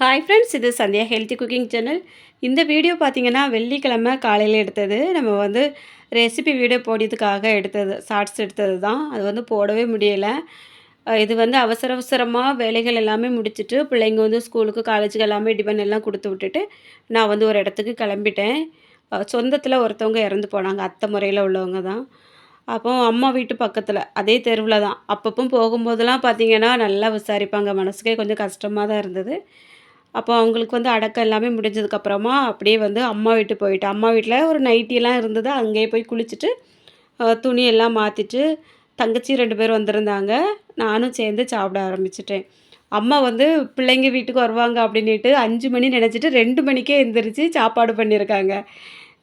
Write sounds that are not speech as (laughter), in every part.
Hi friends இது Sandhya healthy cooking channel இந்த video பார்த்திங்கன்னா வெள்ளிக்கிழமை காலையில் எடுத்தது. நம்ம வந்து ரெசிபி வீடியோ போடியதுக்காக எடுத்தது ஷார்ட்ஸ் எடுத்தது தான் அது வந்து போடவே முடியலை. இது வந்து அவசர அவசரமாக வேலைகள் எல்லாமே முடிச்சுட்டு பிள்ளைங்க வந்து ஸ்கூலுக்கு காலேஜுக்கு எல்லாமே டிபன் எல்லாம் கொடுத்து விட்டுட்டு நான் வந்து ஒரு இடத்துக்கு கிளம்பிட்டேன். சொந்தத்தில் ஒருத்தவங்க இறந்து போனாங்க. அத்தை முறையில் உள்ளவங்க தான். அப்போ அம்மா வீட்டு பக்கத்தில் அதே தெருவில் தான். அப்பப்போ போகும்போதெல்லாம் பார்த்தீங்கன்னா நல்லா விசாரிப்பாங்க. மனசுக்கே கொஞ்சம் கஷ்டமாக தான் இருந்தது. அப்போ அவங்களுக்கு வந்து அடக்கம் எல்லாமே முடிஞ்சதுக்கப்புறமா அப்படியே வந்து அம்மா வீட்டு போயிட்டு அம்மா வீட்டில் ஒரு நைட்டியெல்லாம் இருந்தது. அங்கேயே போய் குளிச்சுட்டு துணியெல்லாம் மாற்றிட்டு தங்கச்சி ரெண்டு பேர் வந்திருந்தாங்க. நானும் சேர்ந்து சாப்பிட ஆரம்பிச்சிட்டேன். அம்மா வந்து பிள்ளைங்க வீட்டுக்கு வருவாங்க அப்படின்ட்டு அஞ்சு மணி நினச்சிட்டு ரெண்டு மணிக்கே எழுந்திரிச்சு சாப்பாடு பண்ணியிருக்காங்க.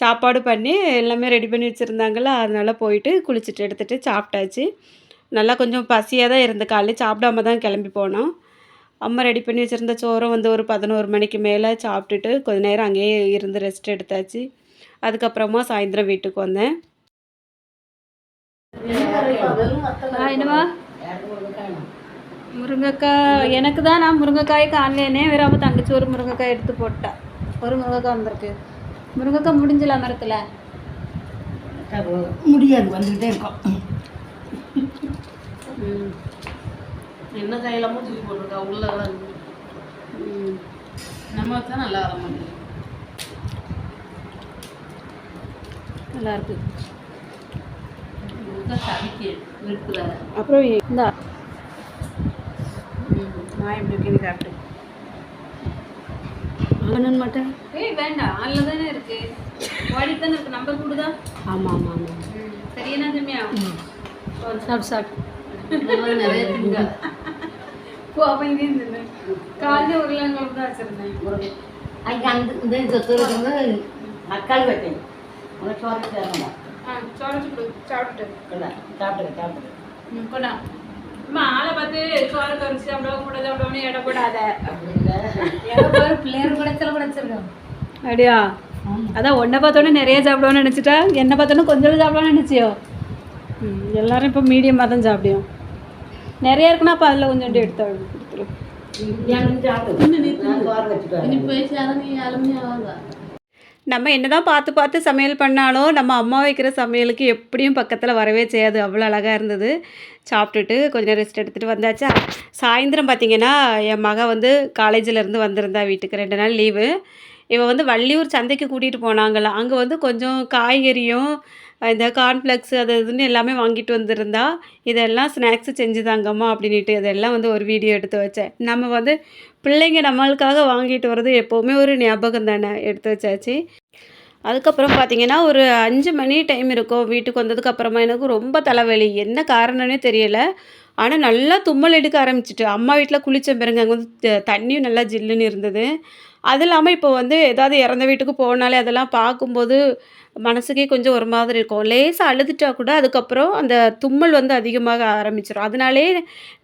சாப்பாடு பண்ணி எல்லாமே ரெடி பண்ணி வச்சுருந்தாங்களா அதனால் போயிட்டு குளிச்சுட்டு எடுத்துகிட்டு சாப்பிட்டாச்சு. நல்லா கொஞ்சம் பசியாக தான் இருந்த காலையில் சாப்பிடாம தான் கிளம்பி போனோம். அம்மா ரெடி பண்ணி வச்சுருந்த சோறும் வந்து ஒரு பதினோரு மணிக்கு மேலே சாப்பிட்டுட்டு கொஞ்ச நேரம் அங்கேயே இருந்து ரெஸ்ட் எடுத்தாச்சு. அதுக்கப்புறமா சாயந்தரம் வீட்டுக்கு வந்தேன். என்னவா முருங்கைக்காய் எனக்கு தான் நான் முருங்கைக்காய் காணலேனே வேற அவள் தங்கச்சி ஒரு முருங்கைக்காய் எடுத்து போட்டா. ஒரு முருங்கைக்காய் வந்திருக்கு. முருங்கைக்காய் முடிஞ்சல மரத்தில்? முடியாது வந்துக்கிட்டே இருக்கோம். ம். என்ன தைலமும் தூக்கி போட்டிருக்கா உள்ள தான் நம்ம வச்சா நல்லா வர மாட்டேங்குது. நல்லா இருக்கு. அப்புறம் இந்தா. நான் எப்படி இருக்குன்னு ஆனன் மாட்டேன். ஏய் வேண்டாம். அதில் தானே இருக்கு. ஓடி தானே இருக்கு. நம்பர் கொடுதா? ஆமாம் ஆமாம் ஆமாம் சரியான தம்பியா சாப்பிட்டு சாப்பிட்டு (laughs) நிறைய திங்க. போ அப்போ இங்கே இருந்து காலையில் உருளைங்கிழங்கு தான் வச்சுருந்தேன் அங்கே அந்த இந்த சொத்து வந்து தக்காளி வெட்டேன் உனக்கு சோறு சேரணும் ஆ கொடு சாப்பிட்டு சாப்பிடுங்க சாப்பிடுங்க ம் கொண்டா அம்மா ஆளை பார்த்து சோறு கரிசி சாப்பிடுவோம் கூட சாப்பிடுவோம்னு எடை போடாத பாரு பிள்ளையர் குடைச்சல குடைச்சிருக்கோம் அப்படியா அதான் ஒன்றை பார்த்தோன்னே நிறைய சாப்பிடுவோன்னு நினச்சிட்டா என்ன பார்த்தோன்னே கொஞ்சம் சாப்பிடுவோன்னு நினச்சியோ ம் எல்லாரும் இப்போ மீடியமாக தான் சாப்பிடியோம் நிறைய இருக்குன்னா அப்போ அதில் கொஞ்சம் எடுத்து கொடுத்துரும் எனக்கு நம்ம என்னதான் பார்த்து பார்த்து சமையல் பண்ணாலும் நம்ம அம்மா வைக்கிற சமையலுக்கு எப்படியும் பக்கத்தில் வரவே செய்யாது. அவ்வளோ அழகாக இருந்தது. சாப்பிட்டுட்டு கொஞ்சம் ரெஸ்ட் எடுத்துகிட்டு வந்தாச்சா? சாயந்தரம் பார்த்தீங்கன்னா என் மக வந்து காலேஜில் இருந்து வந்திருந்தா வீட்டுக்கு. ரெண்டு நாள் லீவு இவன் வந்து வள்ளியூர் சந்தைக்கு கூட்டிகிட்டு போனாங்களா அங்கே வந்து கொஞ்சம் காய்கறியும் இந்த கார்ன்ஃப்ளெக்ஸ் அது இதுன்னு எல்லாமே வாங்கிட்டு வந்திருந்தா இதெல்லாம் ஸ்நாக்ஸ் செஞ்சு தாங்கம்மா அப்படின்ட்டு இதெல்லாம் வந்து ஒரு வீடியோ எடுத்து வச்சேன். நம்ம வந்து பிள்ளைங்க நம்மளுக்காக வாங்கிட்டு வர்றது எப்போவுமே ஒரு ஞாபகம் தானே எடுத்து வச்சாச்சு. அதுக்கப்புறம் பார்த்தீங்கன்னா ஒரு அஞ்சு மணி டைம் இருக்கும் வீட்டுக்கு வந்ததுக்கப்புறமா எனக்கு ரொம்ப தலைவலி. என்ன காரணம்னே தெரியலை. ஆனால் நல்லா தும்மல் எடுக்க ஆரம்பிச்சிட்டு. அம்மா வீட்டில் குளிச்ச பிறகு அங்கே வந்து த- தண்ணியும் நல்லா ஜில்லுன்னு இருந்தது. அது இல்லாமல் இப்போ வந்து ஏதாவது இறந்த வீட்டுக்கு போனாலே அதெல்லாம் பார்க்கும்போது மனசுக்கே கொஞ்சம் ஒரு மாதிரி இருக்கும். லேசாக அழுதுட்டா கூட அதுக்கப்புறம் அந்த தும்மல் வந்து அதிகமாக ஆரம்பிச்சிடும் அதனாலே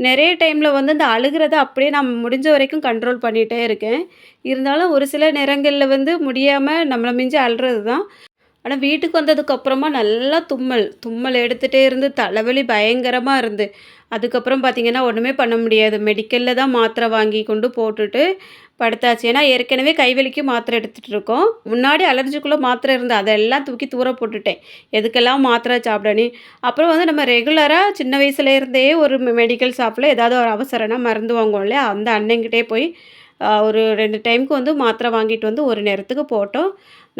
நிறைய டைமில் வந்து இந்த அழுகிறத அப்படியே நான் முடிஞ்ச வரைக்கும் கண்ட்ரோல் பண்ணிகிட்டே இருக்கேன். இருந்தாலும் ஒரு சில நேரங்களில் வந்து முடியாமல் நம்மளை மிஞ்சி அழுறது தான். ஆனால் வீட்டுக்கு வந்ததுக்கப்புறமா நல்லா தும்மல் தும்மல் எடுத்துகிட்டே இருந்து தலைவலி பயங்கரமாக இருந்து. அதுக்கப்புறம் பார்த்தீங்கன்னா ஒன்றுமே பண்ண முடியாது. மெடிக்கலில் தான் மாத்திரை வாங்கி கொண்டு போட்டுட்டு படுத்தாச்சு. ஏன்னா ஏற்கனவே கைவலிக்கு மாத்திரை எடுத்துகிட்டு இருக்கோம். முன்னாடி அலர்ஜிக்குள்ளே மாத்திரை இருந்து அதெல்லாம் தூக்கி தூர போட்டுட்டேன். எதுக்கெல்லாம் மாத்திரை சாப்பிடணும்? அப்புறம் வந்து நம்ம ரெகுலராக சின்ன வயசுலேருந்தே ஒரு மெடிக்கல் ஷாப்பில் ஏதாவது ஒரு அவசரம்னா மருந்து வாங்குவோம் இல்லையா? அந்த அண்ணங்கிட்டே போய் ஒரு ரெண்டு டைமுக்கு வந்து மாத்திரை வாங்கிட்டு வந்து ஒரு நேரத்துக்கு போட்டோம்.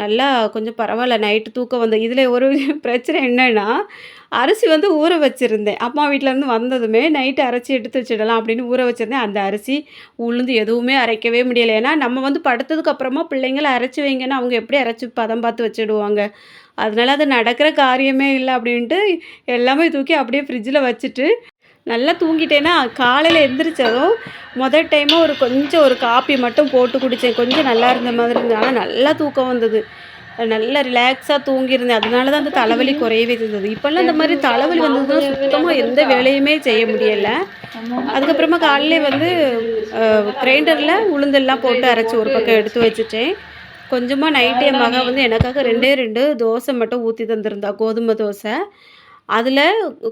நல்லா கொஞ்சம் பரவாயில்ல நைட்டு தூக்கம் வந்து இதில் ஒரு (laughs) பிரச்சனை என்னன்னா அரிசி வந்து ஊற வச்சுருந்தேன். அம்மா வீட்டிலேருந்து வந்ததுமே நைட்டு அரைச்சி எடுத்து வச்சிடலாம் அப்படின்னு ஊற வச்சுருந்தேன். அந்த அரிசி உளுந்து எதுவுமே அரைக்கவே முடியலை. ஏன்னா நம்ம வந்து படுத்ததுக்கப்புறமா பிள்ளைங்களை அரைச்சி வைங்கன்னா அவங்க எப்படி அரைச்சி பதம் பார்த்து வச்சிடுவாங்க? அதனால அது நடக்கிற காரியமே இல்லை அப்படின்ட்டு எல்லாமே தூக்கி அப்படியே ஃப்ரிட்ஜில் வச்சுட்டு நல்லா தூங்கிட்டேன்னா காலையில் எந்திரிச்சதும் முதல் டைமாக ஒரு கொஞ்சம் ஒரு காப்பி மட்டும் போட்டு குடித்தேன் கொஞ்சம் நல்லா இருந்த மாதிரி இருந்தது. ஆனால் நல்லா தூக்கம் வந்தது. நல்லா ரிலாக்ஸாக தூங்கியிருந்தேன். அதனால தான் அந்த தலைவலி குறையவே இருந்தது இப்போல்லாம் இந்த மாதிரி தலைவலி வந்ததுன்னா சுத்தமாக எந்த வேலையுமே செய்ய முடியலை. அதுக்கப்புறமா காலையிலே வந்து கிரைண்டரில் உளுந்தெல்லாம் போட்டு அரைச்சி ஒரு பக்கம் எடுத்து வச்சுட்டேன். கொஞ்சமாக நைட்டு என் மகன் வந்து எனக்காக ரெண்டே ரெண்டு தோசை மட்டும் ஊற்றி தந்திருந்தா. கோதுமை தோசை. அதில்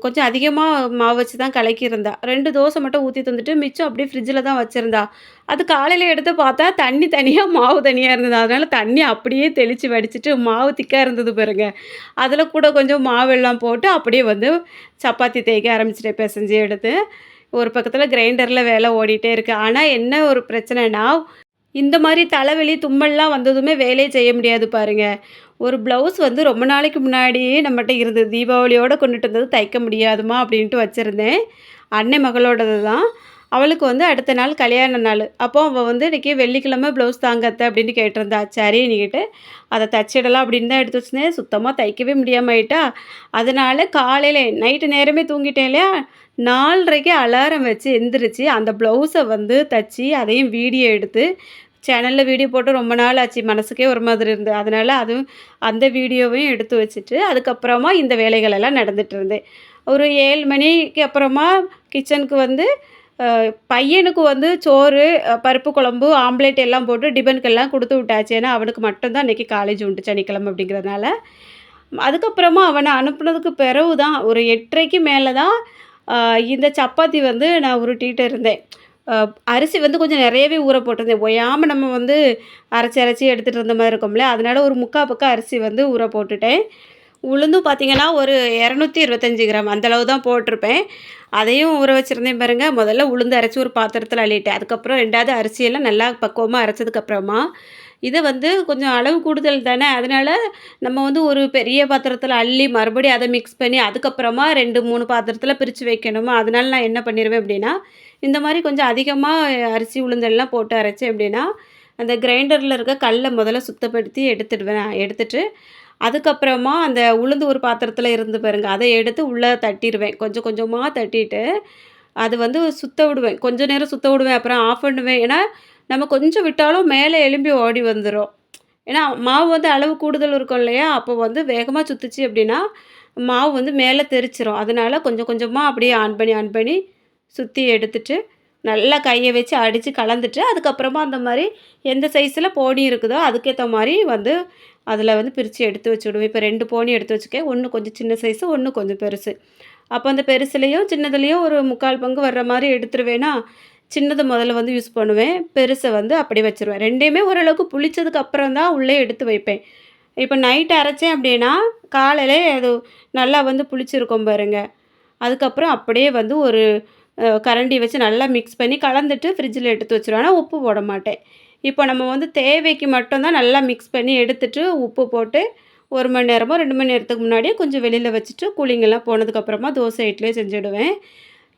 கொஞ்சம் அதிகமாக மாவு வச்சு தான் கலக்கியிருந்தா. ரெண்டு தோசை மட்டும் ஊற்றி தந்துட்டு மிச்சம் அப்படியே ஃப்ரிட்ஜில் தான் வச்சுருந்தா. அது காலையில் எடுத்து பார்த்தா தண்ணி தனியாக மாவு தனியாக இருந்தது. அதனால் தண்ணி அப்படியே தெளித்து வடிச்சிட்டு மாவு திக்காக இருந்தது பாருங்க. அதில் கூட கொஞ்சம் மாவெல்லாம் போட்டு அப்படியே வந்து சப்பாத்தி தேய்க்க ஆரம்பிச்சிட்டேன் பிசைஞ்சு எடுத்து. ஒரு பக்கத்தில் கிரைண்டரில் வேலை ஓடிட்டே இருக்குது ஆனால் என்ன ஒரு பிரச்சனைனா இந்த மாதிரி தலைவலி தும்மல்லாம் வந்ததுமே வேலையை செய்ய முடியாது பாருங்கள் ஒரு ப்ளவுஸ் வந்து ரொம்ப நாளைக்கு முன்னாடியே நம்மகிட்ட இருந்தது. தீபாவளியோடு கொண்டுட்டு வந்தது தைக்க முடியாதுமா அப்படின்ட்டு வச்சுருந்தேன். அண்ணன் மகளோடது தான். அவளுக்கு வந்து அடுத்த நாள் கல்யாண நாள். அப்போ அவள் வந்து இன்றைக்கி வெள்ளிக்கிழமை ப்ளவுஸ் தாங்கத்த அப்படின்னு கேட்டிருந்தா. சரி நீக்கிட்டு அதை தச்சிடலாம் அப்படின்னு தான் எடுத்து வச்சிருந்தேன். சுத்தமாக தைக்கவே முடியாமல் ஆயிட்டா. அதனால் காலையில் நைட்டு நேரமே தூங்கிட்டேன் இல்லையா? நாலரைக்கு அலாரம் வச்சு எந்திரிச்சு அந்த ப்ளவுஸை வந்து தச்சு அதையும் வீடியோ எடுத்து சேனலில் வீடியோ போட்டு ரொம்ப நாள் ஆச்சு மனசுக்கே ஒரு மாதிரி இருந்தது அதனால் அதுவும் அந்த வீடியோவையும் எடுத்து வச்சுட்டு அதுக்கப்புறமா இந்த வேலைகளெல்லாம் நடந்துகிட்டு நடந்துட்டு இருந்தேன். ஒரு ஏழு மணிக்கு அப்புறமா கிச்சனுக்கு வந்து பையனுக்கு வந்து சோறு பருப்பு குழம்பு ஆம்லேட் எல்லாம் போட்டு டிபனுக்கெல்லாம் கொடுத்து விட்டாச்சு. ஏன்னா அவனுக்கு மட்டும்தான் இன்றைக்கி காலேஜ் உண்டு சனிக்கிழமை அப்படிங்கிறதுனால. அதுக்கப்புறமா அவனை அனுப்புனதுக்கு பிறகு தான் ஒரு எட்டரைக்கு மேலே தான் இந்த சப்பாத்தி வந்து நான் உருட்டிகிட்டு இருந்தேன். அரிசி வந்து கொஞ்சம் நிறையவே ஊற போட்டிருந்தேன். ஒயாமல் நம்ம வந்து அரைச்சி அரைச்சி எடுத்துகிட்டு இருந்த மாதிரி இருக்கும்ல அதனால் ஒரு முக்கால் பக்கம் அரிசி வந்து ஊற போட்டுட்டேன். உளுந்தும் பார்த்தீங்கன்னா ஒரு இரநூத்தி இருபத்தஞ்சி கிராம் அந்தளவு தான் போட்டிருப்பேன். அதையும் ஊற வச்சுருந்தேன் பாருங்கள் முதல்ல உளுந்து அரைச்சி ஒரு பாத்திரத்தில் அள்ளிட்டேன். அதுக்கப்புறம் ரெண்டாவது அரிசியெல்லாம் நல்லா பக்குவமாக அரைச்சதுக்கப்புறமா இதை வந்து கொஞ்சம் அளவு கூடுதல் தானே அதனால் நம்ம வந்து ஒரு பெரிய பாத்திரத்தில் அள்ளி மறுபடியும் அதை மிக்ஸ் பண்ணி அதுக்கப்புறமா ரெண்டு மூணு பாத்திரத்தில் பிரித்து வைக்கணுமா? அதனால் நான் என்ன பண்ணிடுவேன் அப்படின்னா இந்த மாதிரி கொஞ்சம் அதிகமாக அரிசி உளுந்தெல்லாம் போட்டு அரைச்சி அப்படின்னா அந்த கிரைண்டரில் இருக்க கல்லை முதல்ல சுத்தப்படுத்தி எடுத்துடுவேன் எடுத்துட்டு அதுக்கப்புறமா அந்த உளுந்து ஒரு பாத்திரத்தில் இருந்து பாருங்க அதை எடுத்து உள்ளே தட்டிடுவேன் கொஞ்சம் கொஞ்சமாக தட்டிட்டு அது வந்து சுத்த விடுவேன். கொஞ்ச நேரம் சுத்த விடுவேன் அப்புறம் ஆஃப் பண்ணுவேன். ஏன்னா நம்ம கொஞ்சம் விட்டாலும் மேலே எலும்பி ஓடி வந்துடும் ஏன்னா மாவு வந்து அளவு கூடுதல் இருக்கும் இல்லையா? அப்போ வந்து வேகமாக சுற்றுச்சு அப்படின்னா மாவு வந்து மேலே தெரிச்சிரும். அதனால கொஞ்சம் கொஞ்சமாக அப்படியே ஆன் பண்ணி ஆன் பண்ணி சுற்றி எடுத்துட்டு நல்லா கையை வச்சு அடித்து கலந்துட்டு அதுக்கப்புறமா அந்த மாதிரி எந்த சைஸில் போனி இருக்குதோ அதுக்கேற்ற மாதிரி வந்து அதில் வந்து பிரித்து எடுத்து வச்சுடுவேன் இப்போ ரெண்டு போனி எடுத்து வச்சுக்கேன் ஒன்று கொஞ்சம் சின்ன சைஸு ஒன்று கொஞ்சம் பெருசு. அப்போ அந்த பெருசுலேயும் சின்னதுலேயும் ஒரு முக்கால் பங்கு வர்ற மாதிரி எடுத்துருவேன்னா சின்னது முதல்ல வந்து யூஸ் பண்ணுவேன். பெருசை வந்து அப்படி வச்சுருவேன். ரெண்டையுமே ஓரளவுக்கு புளிச்சதுக்கு அப்புறம் தான் உள்ளே எடுத்து வைப்பேன். இப்போ நைட்டு அரைச்சேன் அப்படின்னா காலையிலே அது நல்லா வந்து புளிச்சிருக்கும் பாருங்க. அதுக்கப்புறம் அப்படியே வந்து ஒரு கரண்டி வச்சு நல்லா மிக்ஸ் பண்ணி கலந்துட்டு ஃப்ரிட்ஜில் எடுத்து வச்சுருவேன். ஆனால் உப்பு போட மாட்டேன். இப்போ நம்ம வந்து தேவைக்கு மட்டும்தான் நல்லா மிக்ஸ் பண்ணி எடுத்துட்டு உப்பு போட்டு ஒரு மணி நேரமோ ரெண்டு மணி நேரத்துக்கு முன்னாடியே கொஞ்சம் வெளியில் வச்சுட்டு கூலிங்கெல்லாம் போனதுக்கப்புறமா தோசை இட்லியே செஞ்சுடுவேன்.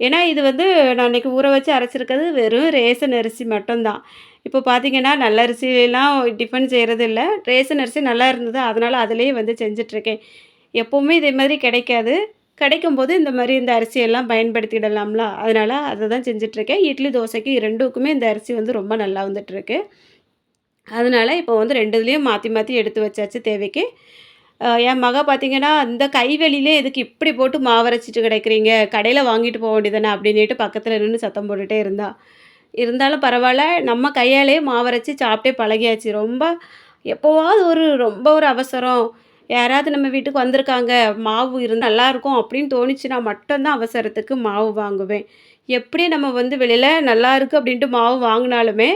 ஏன்னா இது வந்து நான் இன்றைக்கி ஊற வச்சு அரைச்சிருக்கிறது வெறும் ரேசன் அரிசி மட்டும்தான். இப்போ பார்த்தீங்கன்னா நல்ல அரிசிலாம் டிஃபன் செய்கிறது இல்லை ரேசன் அரிசி நல்லா இருந்தது. அதனால் அதிலேயே வந்து செஞ்சிட்ருக்கேன். எப்போவுமே இதே மாதிரி கிடைக்காது. கிடைக்கும் போது இந்த மாதிரி இந்த அரிசியெல்லாம் பயன்படுத்திடலாம்ல? அதனால் அதை தான் செஞ்சிட்ருக்கேன். இட்லி தோசைக்கு ரெண்டுக்குமே இந்த அரிசி வந்து ரொம்ப நல்லா வந்துட்டுருக்கு அதனால் இப்போ வந்து ரெண்டு இதுலேயும் மாற்றி மாற்றி எடுத்து வச்சாச்சு தேவைக்கு. என் மக பார்த்தீங்கன்னா இந்த கைவெளியிலே எதுக்கு இப்படி போட்டு மாவரைச்சிட்டு கிடைக்கிறீங்க? கடையில் வாங்கிட்டு போக வேண்டியதானே அப்படின்னுட்டு பக்கத்தில் நின்று சத்தம் போட்டுகிட்டே இருந்தா. இருந்தாலும் பரவாயில்ல நம்ம கையாலே மாவரைச்சி சாப்பிட்டே பழகியாச்சு. ரொம்ப எப்போவாவது ஒரு ரொம்ப ஒரு அவசரம். யாராவது நம்ம வீட்டுக்கு வந்திருக்காங்க மாவு இருந்தால் நல்லாயிருக்கும் அப்படின்னு தோணுச்சுன்னா மட்டும்தான் அவசரத்துக்கு மாவு வாங்குவேன். எப்படி நம்ம வந்து வெளியில் நல்லா இருக்குது அப்படின்ட்டு மாவு வாங்கினாலுமே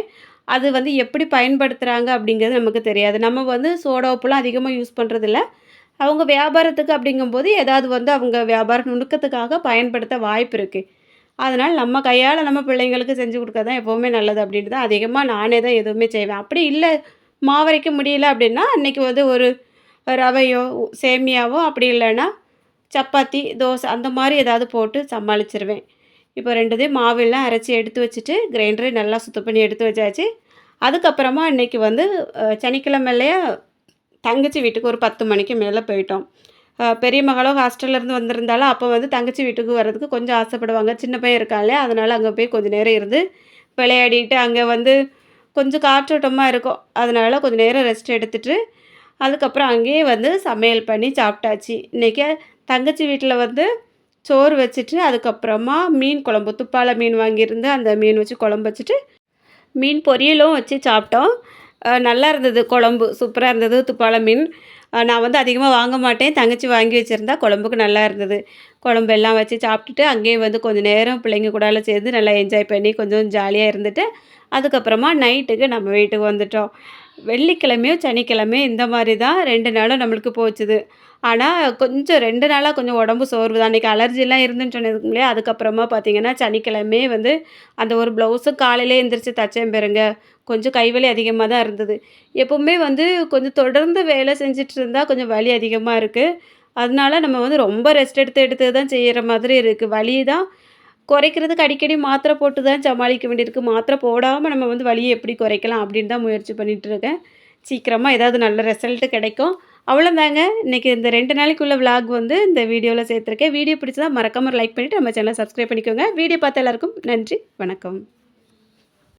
அது வந்து எப்படி பயன்படுத்துகிறாங்க அப்படிங்கிறது நமக்கு தெரியாது. நம்ம வந்து சோடா உப்புலாம் அதிகமாக யூஸ் பண்ணுறதில்ல அவங்க வியாபாரத்துக்கு அப்படிங்கும்போது ஏதாவது வந்து அவங்க வியாபார நுணுக்கத்துக்காக பயன்படுத்த வாய்ப்பு இருக்குது அதனால் நம்ம கையால் நம்ம பிள்ளைங்களுக்கு செஞ்சு கொடுக்க தான் எப்போவுமே நல்லது அப்படின்ட்டு தான் அதிகமாக நானே தான் எதுவுமே செய்வேன். அப்படி இல்லை மாவரைக்க முடியல அப்படின்னா அன்றைக்கி வந்து ஒரு ரவையோ சேமியாவோ அப்படி இல்லைன்னா சப்பாத்தி தோசை அந்த மாதிரி ஏதாவது போட்டு சமாளிச்சிருவேன். இப்போ ரெண்டுதையும் மாவெல்லாம் அரைச்சி எடுத்து வச்சுட்டு கிரைண்டரை நல்லா சுத்தம் பண்ணி எடுத்து வச்சாச்சு. அதுக்கப்புறமா இன்றைக்கி வந்து அஹ், சனிக்கிழமையிலேயே தங்கச்சி வீட்டுக்கு ஒரு பத்து மணிக்கு மேலே போயிட்டோம். பெரிய மகளோ ஹாஸ்டல்ல இருந்து வந்திருந்தாலும் அப்போ வந்து தங்கச்சி வீட்டுக்கு வர்றதுக்கு கொஞ்சம் ஆசைப்படுவாங்க. சின்ன பையன் இருக்காங்களே அதனால் அங்கே போய் கொஞ்சம் நேரம் இருந்து விளையாடிட்டு அங்கே வந்து கொஞ்சம் காற்றோட்டமாக இருக்கும். அதனால் கொஞ்சம் நேரம் ரெஸ்ட் எடுத்துகிட்டு அதுக்கப்புறம் அங்கேயே வந்து சமையல் பண்ணி சாப்பிட்டாச்சு. இன்றைக்கி தங்கச்சி வீட்டில் வந்து சோறு வச்சுட்டு அதுக்கப்புறமா மீன் குழம்பு துப்பால மீன் வாங்கியிருந்து அந்த மீன் வச்சு குழம்பு வச்சுட்டு மீன் பொரியலும் வச்சு சாப்பிட்டோம். நல்லா இருந்தது குழம்பு சூப்பராக இருந்தது துப்பால மீன். நான் வந்து அதிகமாக வாங்க மாட்டேன். தங்கச்சி வாங்கி வச்சுருந்தா குழம்புக்கு நல்லா இருந்தது. குழம்பு எல்லாம் வச்சு சாப்பிட்டுட்டு அங்கேயே வந்து கொஞ்சம் நேரம் பிள்ளைங்க கூடலாம் சேர்ந்து நல்லா என்ஜாய் பண்ணி கொஞ்சம் ஜாலியாக இருந்துட்டு அதுக்கப்புறமா நைட்டுக்கு நம்ம வீட்டுக்கு வந்துட்டோம். வெள்ளிக்கிழமையோ சனிக்கிழமையோ இந்த மாதிரி தான் ரெண்டு நாளும் நம்மளுக்கு போச்சுது. ஆனால் கொஞ்சம் ரெண்டு நாளாக கொஞ்சம் உடம்பு சோர்வு தான். அன்றைக்கி அலர்ஜிலாம் இருந்துன்னு சொன்னதுக்கு இல்லையா அதுக்கப்புறமா பார்த்தீங்கன்னா சனிக்கிழமையே வந்து அந்த ஒரு ப்ளவுஸும் காலையிலே எந்திரிச்சு தச்சேன் பெறுங்க கொஞ்சம் கைவலி அதிகமாக தான் இருந்தது. எப்போவுமே வந்து கொஞ்சம் தொடர்ந்து வேலை செஞ்சுட்டு இருந்தால் கொஞ்சம் வலி அதிகமாக இருக்குது அதனால நம்ம வந்து ரொம்ப ரெஸ்ட் எடுத்து எடுத்து தான் செய்கிற மாதிரி இருக்குது வலி தான் குறைக்கிறதுக்கு அடிக்கடி மாத்திரை போட்டு தான் சமாளிக்க வேண்டியிருக்கு. மாத்திரை போடாமல் நம்ம வந்து வலியை எப்படி குறைக்கலாம் அப்படின்னு தான் முயற்சி பண்ணிகிட்டு இருக்கேன் சீக்கிரமாக ஏதாவது நல்ல ரிசல்ட்டு கிடைக்கும். அவ்வளோதாங்க இன்றைக்கி இந்த ரெண்டு நாளைக்குள்ள விலாக் வந்து இந்த வீடியோவில் சேர்த்துருக்கேன். வீடியோ பிடிச்சதா மறக்காமல் லைக் பண்ணிவிட்டு நம்ம சேனலை சப்ஸ்கிரைப் பண்ணிக்கோங்க. வீடியோ பார்த்த எல்லாருக்கும் நன்றி. வணக்கம்.